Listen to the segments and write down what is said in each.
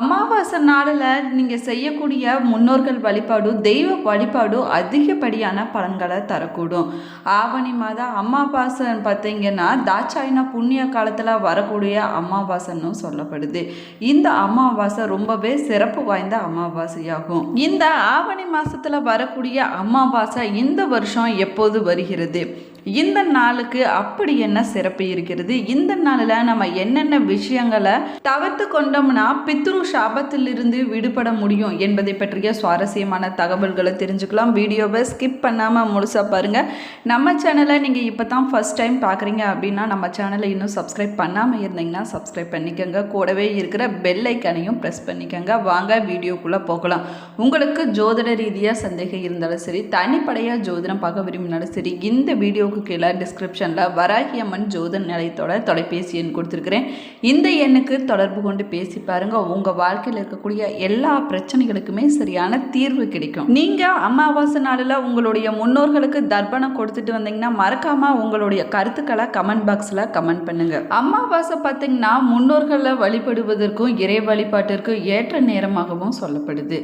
அமாவாசை நாளில் நீங்கள் செய்யக்கூடிய முன்னோர்கள் வழிபாடு தெய்வ வழிபாடு அதிகப்படியான பலன்களை தரக்கூடும். ஆவணி மாதம் அமாவாசை பார்த்தீங்கன்னா தாட்சாயின புண்ணிய காலத்தில் வரக்கூடிய அமாவாசைன்னு சொல்லப்படுது. இந்த அமாவாசை ரொம்பவே சிறப்பு வாய்ந்த அமாவாசையாகும். இந்த ஆவணி மாதத்தில் வரக்கூடிய அமாவாசை இந்த வருஷம் எப்போது வருகிறது? இந்த நாளுக்கு அப்படி என்ன சிறப்பு இருக்கிறது? இந்த நாளில் நம்ம என்னென்ன விஷயங்களை தவிர்த்து கொண்டோம்னா பித்ரு சாபத்திலிருந்து விடுபட முடியும் என்பதை பற்றிய சுவாரஸ்யமான தகவல்களை தெரிஞ்சுக்கலாம். வீடியோவை ஸ்கிப் பண்ணாமல் முழுசாக பாருங்கள் நம்ம சேனலை நீங்கள் இப்போ தான் ஃபஸ்ட் டைம் பார்க்குறீங்க அப்படின்னா நம்ம சேனலை இன்னும் சப்ஸ்கிரைப் பண்ணாமல் இருந்தீங்கன்னா சப்ஸ்கிரைப் பண்ணிக்கோங்க. கூடவே இருக்கிற பெல் ஐக்கனையும் ப்ரெஸ் பண்ணிக்கோங்க. வாங்க வீடியோக்குள்ளே போகலாம். உங்களுக்கு ஜோதிட ரீதியாக சந்தேகம் இருந்தாலும் சரி தனிப்படையாக ஜோதிடம் பார்க்க விரும்பினாலும் சரி இந்த வீடியோவுக்கு கீழே டிஸ்கிரிப்ஷனில் வராகி அம்மன் ஜோதிட நிலையத்தோட தொலைபேசி எண் கொடுத்துருக்குறேன். இந்த எண்ணுக்கு தொடர்பு கொண்டு பேசி பாருங்கள் உங்கள் வாழ்க்கையில் இருக்கக்கூடிய எல்லா பிரச்சனைகளுக்குமே சரியான தீர்வு கிடைக்கும். நீங்கள் அமாவாசை நாளில் உங்களுடைய முன்னோர்களுக்கு தர்ப்பணம் கொடுத்துட்டு வந்தீங்கன்னா மறக்காமல் உங்களுடைய கருத்துக்களை கமெண்ட் பாக்ஸில் கமெண்ட் பண்ணுங்கள் அமாவாசை பார்த்தீங்கன்னா முன்னோர்களை வழிபடுவதற்கும் இறை வழிபாட்டிற்கும் ஏற்ற நேரமாகவும் சொல்லப்படுது.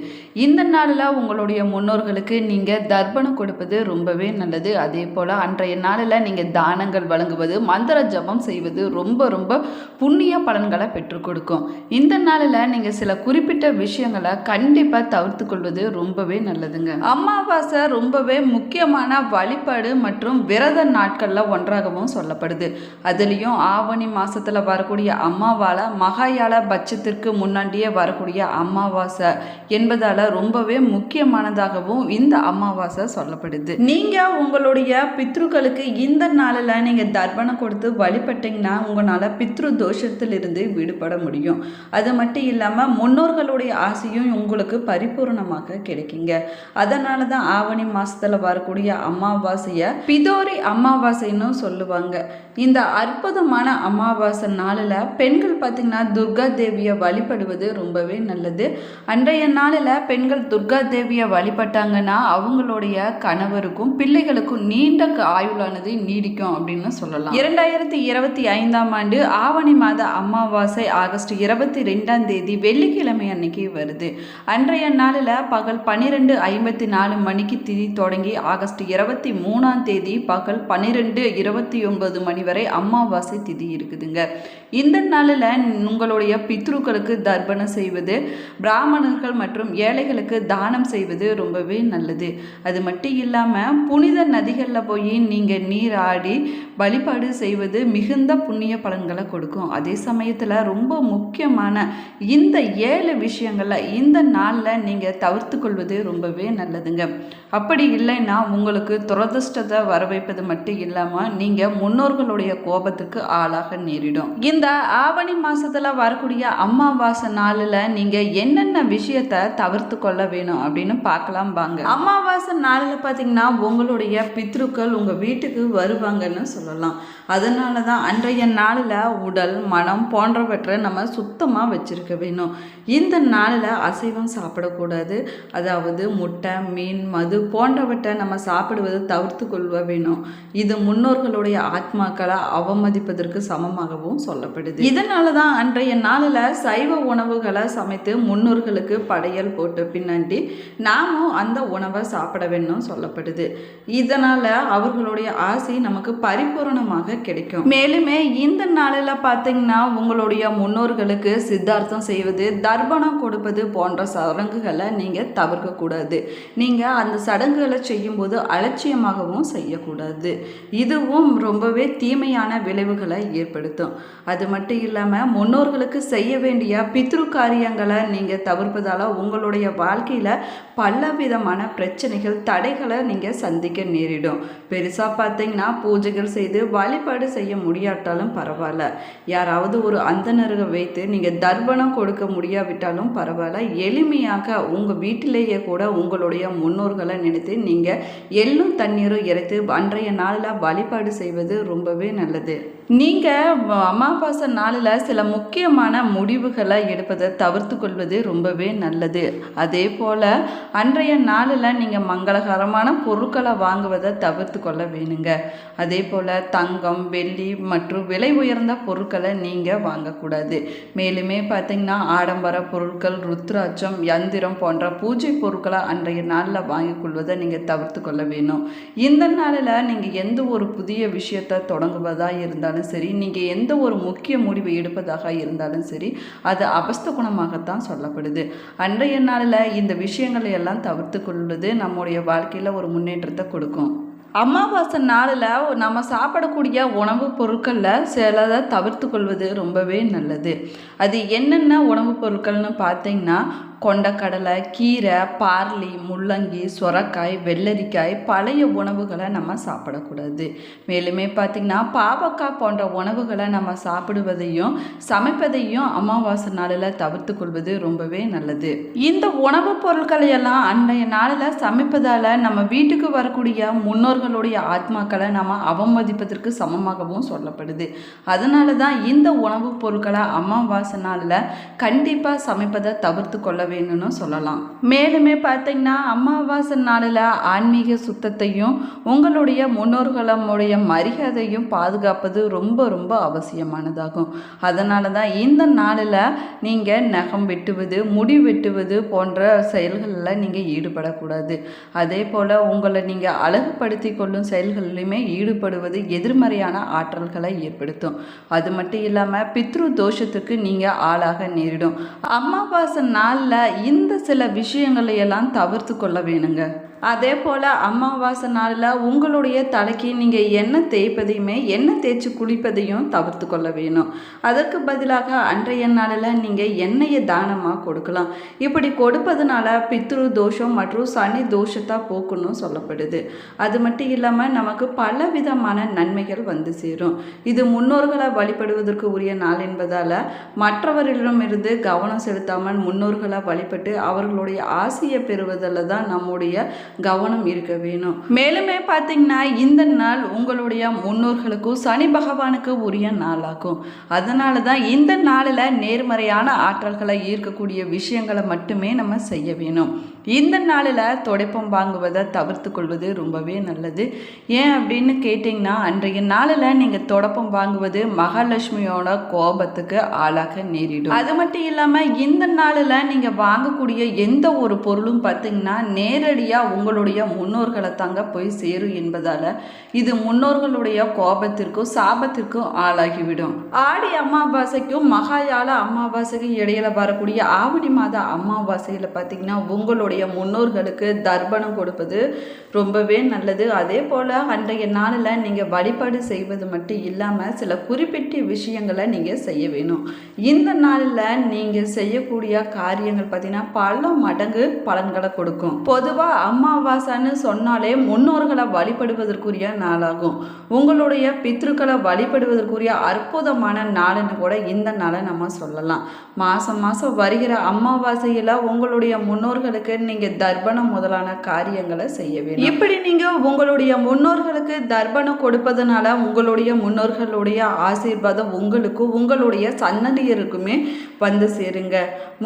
இந்த நாளில் உங்களுடைய முன்னோர்களுக்கு நீங்கள் தர்ப்பணம் கொடுப்பது ரொம்பவே நல்லது. அதே போல் அன்றைய நாளில் நீங்கள் தானங்கள் வழங்குவது மந்திர ஜபம் செய்வது ரொம்ப ரொம்ப புண்ணிய பலன்களை பெற்றுக் கொடுக்கும். இந்த நாளில் நீங்கள் சில குறிப்பிட்ட விஷயங்களை கண்டிப்பாக தவிர்த்து கொள்வது ரொம்பவே நல்லதுங்க. அமாவாசை ரொம்பவே முக்கியமான வழிபாடு மற்றும் விரத நாட்களில் ஒன்றாகவும் சொல்லப்படுது. அதுலேயும் ஆவணி மாதத்தில் வரக்கூடிய அம்மாவால் மகாயால பட்சத்திற்கு முன்னாடியே வரக்கூடிய அமாவாசை என்பதால் ரொம்பவே முக்கியமானதாகவும் இந்த அமாவாசை சொல்லப்படுது. நீங்கள் உங்களுடைய பித்ருக்களுக்கு இந்த நாளில் நீங்கள் தர்ப்பணம் கொடுத்து வழிபட்டீங்கன்னா உங்களால் பித்ரு தோஷத்திலிருந்து விடுபட முடியும். அது மட்டும் இல்லாமல் முன்னோர்களுடைய ஆசையும் உங்களுக்கு பரிபூர்ணமாக கிடைக்குங்க. அதனால தான் ஆவணி மாதத்தில் வரக்கூடிய அமாவாசையை பிதோரி அமாவாசைன்னு சொல்லுவாங்க. இந்த அற்புதமான அமாவாசை நாளில் பெண்கள் பார்த்திங்கன்னா துர்கா தேவியை வழிபடுவது ரொம்பவே நல்லது. அன்றைய நாளில் பெண்கள் துர்கா தேவியை வழிபட்டாங்கன்னா அவங்களுடைய கணவருக்கும் பிள்ளைகளுக்கும் நீண்ட ஆயுளானது நீடிக்கும் அப்படின்னு சொல்லலாம். இரண்டாயிரத்தி இருபத்தி ஐந்தாம் ஆண்டு ஆவணி மாத அமாவாசை ஆகஸ்ட் இருபத்தி ரெண்டாம் தேதி வெள்ளிக்கிழமை அன்னைக்கு வருது. அன்றைய நாளில் பகல் பன்னிரெண்டு ஐம்பத்தி நாலு மணிக்கு திதி தொடங்கி ஆகஸ்ட் இருபத்தி மூணாம் தேதி பகல் பன்னிரெண்டு இருபத்தி ஒன்பது மணி வரை அமாவாசை திதி இருக்குதுங்க. இந்த நாளில் உங்களுடைய பித்ருக்களுக்கு தர்ப்பணம் செய்வது பிராமணர்கள் மற்றும் ஏழைகளுக்கு தானம் செய்வது ரொம்பவே நல்லது. அது மட்டும் இல்லாமல் புனித நதிகளில் போய் நீங்கள் நீர் ஆடி வழிபாடு செய்வது மிகுந்த புண்ணிய பலன்களை கொடுக்கும். அதே சமயத்தில் ரொம்ப முக்கியமான இந்த ஏழு விஷயங்களில் இந்த நாளில் நீங்கள் தவிர்த்து கொள்வது ரொம்பவே நல்லதுங்க. அப்படி இல்லைன்னா உங்களுக்கு துரதிர்ஷ்டத்தை வர வைப்பது மட்டும் இல்லாமல் நீங்கள் முன்னோர்களுடைய கோபத்துக்கு ஆளாக நேரிடும். இந்த ஆவணி மாதத்தில் வரக்கூடிய அமாவாசை நாளில் நீங்கள் என்னென்ன விஷயத்தை தவிர்த்து கொள்ள வேணும் அப்படின்னு பார்க்கலாம் வாங்க. அமாவாசை நாளில் பார்த்தீங்கன்னா உங்களுடைய பித்ருக்கள் உங்கள் வீட்டுக்கு வருவாங்கன்னு சொல்லலாம். அதனால தான் அன்றைய நாளில் உடல் மனம் போன்றவற்றை நம்ம சுத்தமாக வச்சுருக்க வேணும். இந்த நாளில் அசைவம் சாப்பிடக்கூடாது. அதாவது முட்டை மீன் மது போன்றவற்றை நம்ம சாப்பிடுவதை தவிர்த்து கொள்வ வேணும். இது முன்னோர்களுடைய ஆத்மாக்களை அவமதிப்பதற்கு சமமாகவும் சொல்லப்படுது. இதனால தான் அன்றைய நாளில் சைவ உணவுகளை சமைத்து முன்னோர்களுக்கு படையல் போட்டு பின்னாடி நாமும் அந்த உணவை சாப்பிட வேணும் சொல்லப்படுது. இதனால் அவர்களுடைய ஆசை நமக்கு பரிபூரணமாக கிடைக்கும். மேலுமே இந்த நாளில் பார்த்தீங்கன்னா உங்களுடைய முன்னோர்களுக்கு சித்தார்த்தம் செய்வது தர்ப்பணம் கொடுப்பது போன்ற சடங்குகளை நீங்கள் தவிர்க்கக்கூடாது நீங்கள் அந்த சடங்குகளை செய்யும்போது அலட்சியமாகவும் செய்யக்கூடாது. இதுவும் ரொம்பவே தீமையான விளைவுகளை ஏற்படுத்தும். அது மட்டும் இல்லாமல் முன்னோர்களுக்கு செய்ய வேண்டிய பித்ரு காரியங்களை நீங்கள் தவிர்ப்பதால் உங்களுடைய வாழ்க்கையில் பல விதமான பிரச்சனைகள் தடைகளை நீங்கள் சந்திக்க நேரிடும். பெருசாக பார்த்தீங்கன்னா பூஜைகள் செய்து வழிபாடு செய்ய முடியாட்டாலும் பரவாயில்ல. யாராவது ஒரு அந்தனருக வைத்து நீங்கள் தர்ப்பணம் கொடுக்க முடியாவிட்டாலும் பரவாயில்ல. எளிமையாக உங்கள் வீட்டிலேயே கூட உங்களுடைய முன்னோர்களை நினைத்து நீங்கள் எள்ளும் தண்ணீரும் இறைத்து அன்றைய நாளில் வழிபாடு செய்வது ரொம்பவே நல்லது. நீங்கள் அமாவாசை நாளில் சில முக்கியமான முடிவுகளை எடுப்பதை தவிர்த்து கொள்வது ரொம்பவே நல்லது. அதே போல் அன்றைய நாளில் நீங்கள் மங்களகரமான பொருட்களை வாங்குவதை தவிர்த்து கொள்ள வேணுங்க. அதே போல் தங்கம் வெள்ளி மற்றும் விலை உயர்ந்த பொருட்களை நீங்கள் வாங்கக்கூடாது. மேலுமே பார்த்தீங்கன்னா ஆடம்பர பொருட்கள் ருத்ராட்சம் யந்திரம் போன்ற பூஜை பொருட்களை அன்றைய நாளில் வாங்கிக் கொள்வதை நீங்கள் தவிர்த்து கொள்ள வேணும். இந்த நாளில் நீங்கள் எந்த ஒரு புதிய விஷயத்தை தொடங்குவதாக இருந்தாலும் சரி நீங்கள் எந்த ஒரு முக்கிய முடிவை எடுப்பதாக இருந்தாலும் சரி அது அபஸ்த குணமாகத்தான் சொல்லப்படுது. அன்றைய நாளில் இந்த விஷயங்களை எல்லாம் தவிர்த்து கொள்வது நம்முடைய வாழ்க்கையில் ஒரு முன்னேற்றத்தை கொடுக்கும். அமாவாசை நாளில் நம்ம சாப்பிடக்கூடிய உணவுப் பொருட்களில் சிலதை தவிர்த்து கொள்வது ரொம்பவே நல்லது. அது என்னென்ன உணவுப் பொருட்கள்னு பார்த்தீங்கன்னா கொண்டக்கடலை கீரை பார்லி முள்ளங்கி சுரக்காய் வெள்ளரிக்காய் பழைய உணவுகளை நம்ம சாப்பிடக்கூடாது. மேலுமே பார்த்திங்கன்னா பாவக்காய் போன்ற உணவுகளை நம்ம சாப்பிடுவதையும் சமைப்பதையும் அமாவாசை நாளில் தவிர்த்து கொள்வது ரொம்பவே நல்லது. இந்த உணவுப் பொருட்களை எல்லாம் அன்றைய நாளில் சமைப்பதால் நம்ம வீட்டுக்கு வரக்கூடிய முன்னோர்களுடைய ஆத்மாக்களை நம்ம அவமதிப்பதற்கு சமமாகவும் சொல்லப்படுது. அதனால தான் இந்த உணவுப் பொருட்களை அமாவாசை நாளில் கண்டிப்பாக சமைப்பதை தவிர்த்து கொள்ள வேணும்னு சொல்லலாம். மேலுமே பார்த்தீங்கன்னா அமாவாசை நாளில் ஆன்மீக சுத்தத்தையும் உங்களுடைய முன்னோர்களுடைய மரியாதையும் பாதுகாப்பது ரொம்ப ரொம்ப அவசியமானதாகும். அதனால தான் இந்த நாளில் நீங்கள் நகம் வெட்டுவது முடி வெட்டுவது போன்ற செயல்களில் நீங்கள் ஈடுபடக்கூடாது. அதே போல் உங்களை நீங்கள் அழகுபடுத்தி கொள்ளும் செயல்களிலுமே ஈடுபடுவது எதிர்மறையான ஆற்றல்களை ஏற்படுத்தும். அது மட்டும் இல்லாமல் பித்ரு தோஷத்துக்கு நீங்கள் ஆளாக நேரிடும். அமாவாசை நாளில் இந்த சில விஷயங்களையெல்லாம் தவிர்த்து கொள்ள வேணுங்க. அதே போல் அமாவாசை நாளில் உங்களுடைய தலைக்கு நீங்கள் எண்ணெய் தேய்ப்பதையுமே எண்ணெய் தேய்ச்சி குளிப்பதையும் தவிர்த்து கொள்ள வேணும். அதற்கு பதிலாக அன்றைய நாளில் நீங்கள் எண்ணெயை தானமாக கொடுக்கலாம். இப்படி கொடுப்பதுனால பித்ரு தோஷம் மற்றும் சனி தோஷத்தை போக்குன்னு சொல்லப்படுது. அது மட்டும் இல்லாமல் நமக்கு பல விதமான நன்மைகள் வந்து சேரும். இது முன்னோர்களை வழிபடுவதற்கு உரிய நாள் என்பதால் மற்றவர்களிடமிருந்து கவனம் செலுத்தாமல் முன்னோர்களை வழிபட்டு அவர்களுடைய ஆசையை பெறுவதில் தான் நம்முடைய கவனம் இருக்க வேணும். மேலுமே பார்த்தீங்கன்னா இந்த நாள் உங்களுடைய முன்னோர்களுக்கும் சனி பகவானுக்கு உரிய நாளாகும். அதனால தான் இந்த நாளில் நேர்மறையான ஆற்றல்களை ஈர்க்கக்கூடிய விஷயங்களை மட்டுமே நம்ம செய்ய வேணும். இந்த நாளில் துடைப்பம் வாங்குவதை தவிர்த்து கொள்வது ரொம்பவே நல்லது. ஏன் அப்படின்னு கேட்டிங்கன்னா அன்றைய நாளில் நீங்கள் தொடப்பம் வாங்குவது மகாலட்சுமியோட கோபத்துக்கு ஆளாக நேரிடும். அது மட்டும் இல்லாமல் இந்த நாளில் நீங்கள் வாங்கக்கூடிய எந்த ஒரு பொருளும் பார்த்தீங்கன்னா நேரடியாக உங்களுடைய முன்னோர்களை தாங்க போய் சேரும் என்பதால் இது முன்னோர்களுடைய கோபத்திற்கும் சாபத்திற்கும் ஆளாகிவிடும். ஆடி அமாவாசைக்கும் மகாயால அமாவாசைக்கும் இடையில வரக்கூடிய ஆவணி மாத அமாவாசையில் பார்த்தீங்கன்னா உங்களுடைய முன்னோர்களுக்கு தர்ப்பணம் கொடுப்பது ரொம்பவே நல்லது. அதே போல் அன்றைய நாளில் நீங்கள் வழிபாடு செய்வது மட்டும் இல்லாமல் சில குறிப்பிட்ட விஷயங்களை நீங்கள் செய்ய வேணும். இந்த நாளில் நீங்கள் செய்யக்கூடிய காரியங்கள் பார்த்தீங்கன்னா பல மடங்கு பலன்களை கொடுக்கும். பொதுவாக அமாவாசைன்னு சொன்னாலே முன்னோர்களை வழிபடுவதற்குரிய நாளாகும். உங்களுடைய பித்ருக்களை வழிபடுவதற்குரிய அற்புதமான நாளுன்னு கூட இந்த நாளை நம்ம சொல்லலாம். மாதம் மாதம் வருகிற அமாவாசையில் உங்களுடைய முன்னோர்களுக்கு நீங்கள் தர்ப்பணம் முதலான காரியங்களை செய்ய வேண்டும். இப்படி நீங்கள் உங்களுடைய முன்னோர்களுக்கு தர்ப்பணம் கொடுப்பதனால உங்களுடைய முன்னோர்களுடைய ஆசீர்வாதம் உங்களுக்கும் உங்களுடைய சன்னதியருக்குமே வந்து சேருங்க.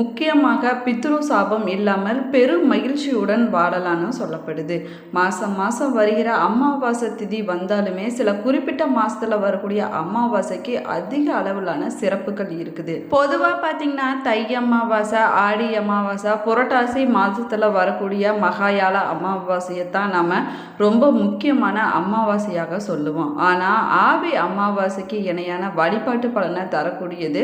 முக்கியமாக பித்ரு சாபம் இல்லாமல் பெரும் மகிழ்ச்சியுடன் வாழலாம்னு சொல்லப்படுது. மாதம் மாதம் வருகிற அமாவாசை திதி வந்தாலுமே சில குறிப்பிட்ட மாதத்தில் வரக்கூடிய அமாவாசைக்கு அதிக அளவிலான சிறப்புகள் இருக்குது. பொதுவாக பார்த்தீங்கன்னா தை அமாவாசை ஆடி அமாவாசை புரட்டாசி மாதத்தில் வரக்கூடிய மகாயால அமாவாசையை தான் நாம் ரொம்ப முக்கியமான அமாவாசையாக சொல்லுவோம். ஆனால் ஆவி அமாவாசைக்கு இணையான வழிபாட்டு பலனை தரக்கூடியது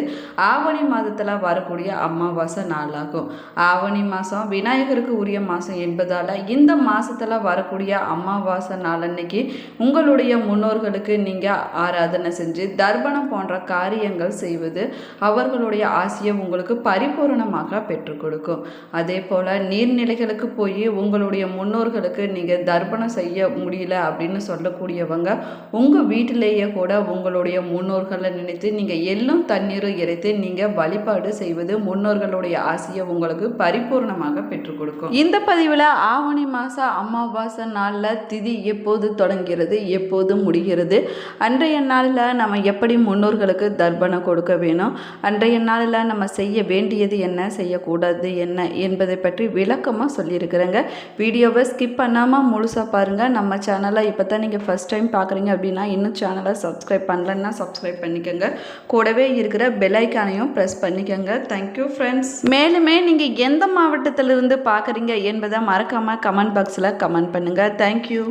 ஆவணி மாதத்தில் வரக்கூடிய அமாவாசை நாளாகும். ஆவணி மாதம் விநாயகருக்கு உரிய மாதம் என்பதால் இந்த மாதத்தில் வரக்கூடிய அமாவாசை நாளன்னைக்கு உங்களுடைய முன்னோர்களுக்கு நீங்கள் ஆராதனை செஞ்சு தர்ப்பணம் போன்ற காரியங்கள் செய்வது அவர்களுடைய ஆசையை உங்களுக்கு பரிபூரணமாக பெற்றுக் கொடுக்கும். அதே போல் நீர் நீர்நிலைகளுக்கு போய் உங்களுடைய முன்னோர்களுக்கு நீங்கள் தர்ப்பணம் செய்ய முடியல அப்படின்னு சொல்லக்கூடியவங்க உங்கள் வீட்டிலேயே கூட உங்களுடைய முன்னோர்களை நினைத்து நீங்கள் எள்ளும் தண்ணீரும் இறைத்து நீங்கள் வழிபாடு செய்வது முன்னோர்களுடைய ஆசையை உங்களுக்கு பரிபூர்ணமாக பெற்றுக் கொடுக்கும். இந்த பதிவில் ஆவணி மாதம் அமாவாசை நாளில் திதி எப்போது தொடங்கிறது எப்போது முடிகிறது அன்றைய நாளில் நம்ம எப்படி முன்னோர்களுக்கு தர்ப்பணம் கொடுக்க வேணும் அன்றைய நாளில் நம்ம செய்ய வேண்டியது என்ன செய்யக்கூடாது என்ன என்பதை பற்றி விளக்கமாக சொல்லியிருக்கிறேங்க. வீடியோவை ஸ்கிப் பண்ணாமல் முழுசாக பாருங்கள் நம்ம சேனலை இப்போ தான் நீங்கள் ஃபஸ்ட் டைம் பார்க்குறீங்க அப்படின்னா இன்னும் சேனலை சப்ஸ்கிரைப் பண்ணலன்னா சப்ஸ்கிரைப் பண்ணிக்கோங்க. கூடவே இருக்கிற பெலைக்கானையும் ப்ரெஸ் பண்ணிக்கோங்க. தேங்க்யூ ஃப்ரெண்ட்ஸ் மேலுமே நீங்கள் எந்த மாவட்டத்திலிருந்து பார்க்குறீங்க என்பதை மறக்காமல் கமெண்ட் பாக்ஸில் கமெண்ட் பண்ணுங்கள் தேங்க்யூ